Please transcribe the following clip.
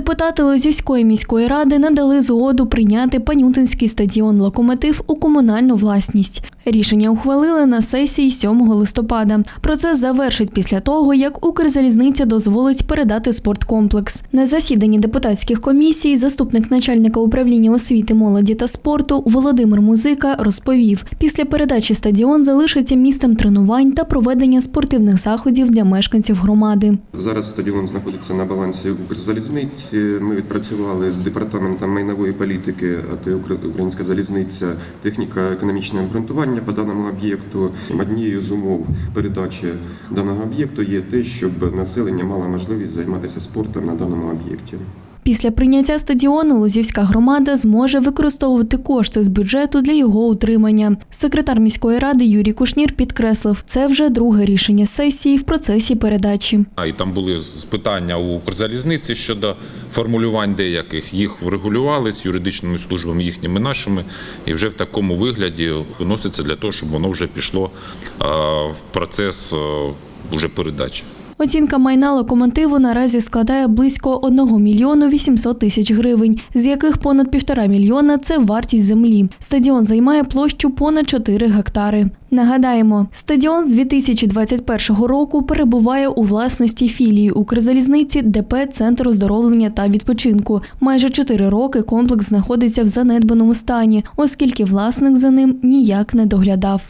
Депутати Лозівської міської ради надали згоду прийняти Панютинський стадіон Локомотив у комунальну власність. Рішення ухвалили на сесії 7 листопада. Процес завершить після того, як Укрзалізниця дозволить передати спорткомплекс. На засіданні депутатських комісій заступник начальника управління освіти, молоді та спорту Володимир Музика розповів: після передачі стадіон залишиться місцем тренувань та проведення спортивних заходів для мешканців громади. Зараз стадіон знаходиться на балансі Укрзалізниці. Ми відпрацювали з департаментом майнової політики, а то Українська залізниця, техніка економічне обґрунтування по даному об'єкту. Однією з умов передачі даного об'єкту є те, щоб населення мало можливість займатися спортом на даному об'єкті. Після прийняття стадіону Лозівська громада зможе використовувати кошти з бюджету для його утримання. Секретар міської ради Юрій Кушнір підкреслив, це вже друге рішення сесії в процесі передачі. А і там були питання у Укрзалізниці щодо формулювань деяких. Їх врегулювали з юридичними службами їхніми нашими, і вже в такому вигляді виноситься для того, щоб воно вже пішло в процес уже передачі. Оцінка майна локомотиву наразі складає близько 1 мільйону 800 тисяч гривень, з яких понад півтора мільйона це вартість землі. Стадіон займає площу понад 4 гектари. Нагадаємо, стадіон з 2021 року перебуває у власності філії Укрзалізниці ДП Центр оздоровлення та відпочинку. Майже 4 роки комплекс знаходиться в занедбаному стані, оскільки власник за ним ніяк не доглядав.